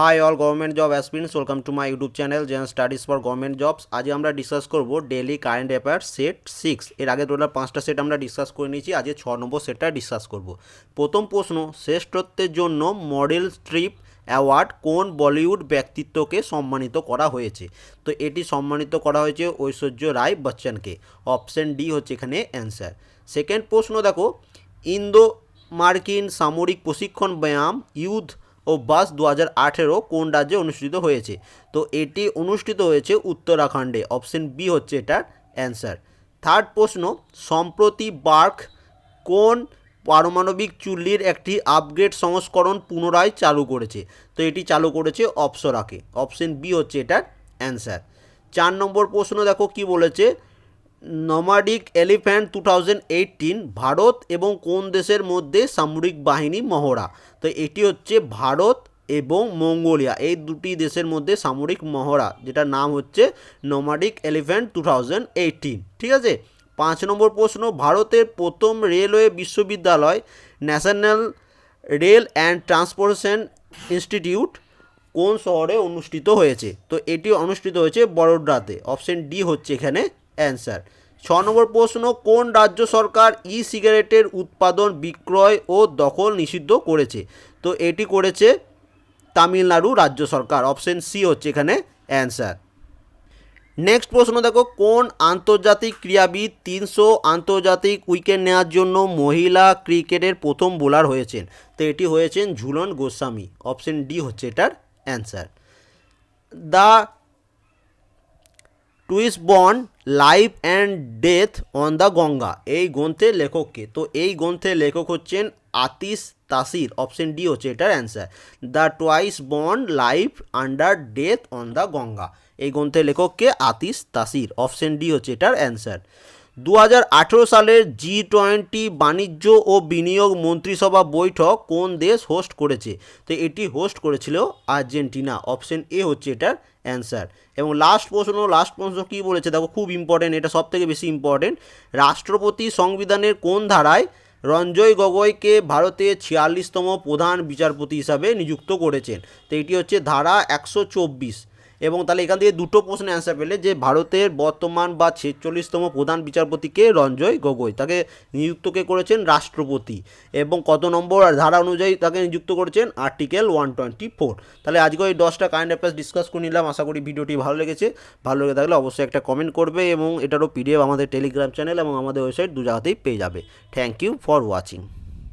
Hi all government job aspirants welcome to my YouTube channel Zen studies for government jobs আজ আমরা discuss করব daily current affair set six এর আগে total পাঁচটা set আমরা discuss করে নিয়েছি আজকে ছ নম্বর সেটটা ডিসকাস করব। প্রথম প্রশ্ন, শ্রেষ্ঠত্বের জন্য মডেল স্ট্রিপ অ্যাওয়ার্ড কোন বলিউড ব্যক্তিত্বকে সম্মানিত করা হয়েছে? তো এটি সম্মানিত করা হয়েছে ঐশ্বর্য রায় বচ্চনকে। অপশন ডি হচ্ছে এখানে অ্যান্সার সেকেন্ড প্রশ্ন দেখো, ইন্দো মার্কিন সামরিক প্রশিক্ষণ ব্যায়াম ইউথ ও বাস দু হাজার আঠেরো কোন রাজ্যে অনুষ্ঠিত হয়েছে? তো এটি অনুষ্ঠিত হয়েছে উত্তরাখণ্ডে। অপশন বি হচ্ছে এটার অ্যান্সার। থার্ড প্রশ্ন, সম্প্রতি বার্ক কোন পারমাণবিক চুল্লির একটি আপগ্রেড সংস্করণ পুনরায় চালু করেছে? তো এটি চালু করেছে অপসরাকে। অপশন বি হচ্ছে এটার অ্যান্সার। চার নম্বর প্রশ্ন দেখো কি বলেছে? নমাডিক এলিফ্যান্ট টু ভারত এবং কোন দেশের মধ্যে সামরিক বাহিনী মহড়া? তো এটি হচ্ছে ভারত এবং মঙ্গোলিয়া। এই দুটি দেশের মধ্যে সামরিক মহড়া, যেটার নাম হচ্ছে নমাডিক এলিফ্যান্ট টু ঠিক আছে? পাঁচ নম্বর প্রশ্ন, ভারতের প্রথম রেলওয়ে বিশ্ববিদ্যালয়, national rail and transportation institute, কোন শহরে অনুষ্ঠিত হয়েছে? তো এটি অনুষ্ঠিত হয়েছে বড়োদরাতে অপশন ডি হচ্ছে এখানে অ্যান্সার। ছ নম্বর প্রশ্ন, কোন রাজ্য সরকার ই সিগারেটের উৎপাদন, বিক্রয় ও দখল নিষিদ্ধ করেছে? তো এটি করেছে তামিলনাড়ু রাজ্য সরকার। অপশন সি হচ্ছে এখানে অ্যান্সার। নেক্সট প্রশ্ন দেখো, কোন আন্তর্জাতিক ক্রীড়াবিদ তিনশো আন্তর্জাতিক উইকেট নেওয়ার জন্য মহিলা ক্রিকেটের প্রথম বোলার হয়েছেন? তো এটি হয়েছেন ঝুলন গোস্বামী। অপশন ডি হচ্ছে এটার answer. The twice born life and death on the Ganga এই গ্রন্থের লেখককে। তো এই গ্রন্থের লেখক হচ্ছেন আতিস তাসির। অপশন ডি হচ্ছে এটার answer the twice born life under death on the Ganga এই গ্রন্থের লেখককে আতিস তাসির। অপশন ডি হচ্ছে এটার অ্যান্সার দু হাজার আঠেরো সালের জি টোয়েন্টি বাণিজ্য ও বিনিয়োগ মন্ত্রিসভা বৈঠক কোন দেশ হোস্ট করেছে? তো এটি হোস্ট করেছিল আর্জেন্টিনা। অপশন এ হচ্ছে এটার অ্যান্সার এবং লাস্ট প্রশ্ন লাস্ট প্রশ্ন কী বলেছে? দেখো, খুব ইম্পর্টেন্ট এটা সব থেকে বেশি ইম্পর্টেন্ট রাষ্ট্রপতি সংবিধানের কোন ধারায় রঞ্জয় গগৈকে ভারতের ছিয়াল্লিশতম প্রধান বিচারপতি হিসাবে নিযুক্ত করেছেন? তো এটি হচ্ছে ধারা একশো চব্বিশ। এবং তাহলে এখান থেকে দুটো প্রশ্নের অ্যান্সার পেলে যে ভারতের বর্তমান বা ছেচল্লিশতম প্রধান বিচারপতিকে রঞ্জয় গগৈ। তাকে নিযুক্ত কে করেছেন? রাষ্ট্রপতি। এবং কত নম্বর ধারা অনুযায়ী তাকে নিযুক্ত করেছেন? আর্টিকেল ওয়ান টোয়েন্টি ফোর তাহলে আজকে ওই দশটা কারেন্ট অ্যাফেয়ার্স ডিসকাস করে নিলাম। আশা করি ভিডিওটি ভালো লেগেছে। ভালো লেগে থাকলে অবশ্যই একটা কমেন্ট করবে এবং এটারও পিডিএফ আমাদের টেলিগ্রাম চ্যানেল এবং আমাদের ওয়েবসাইট দু জায়গাতেই পেয়ে যাবে। Thank you for watching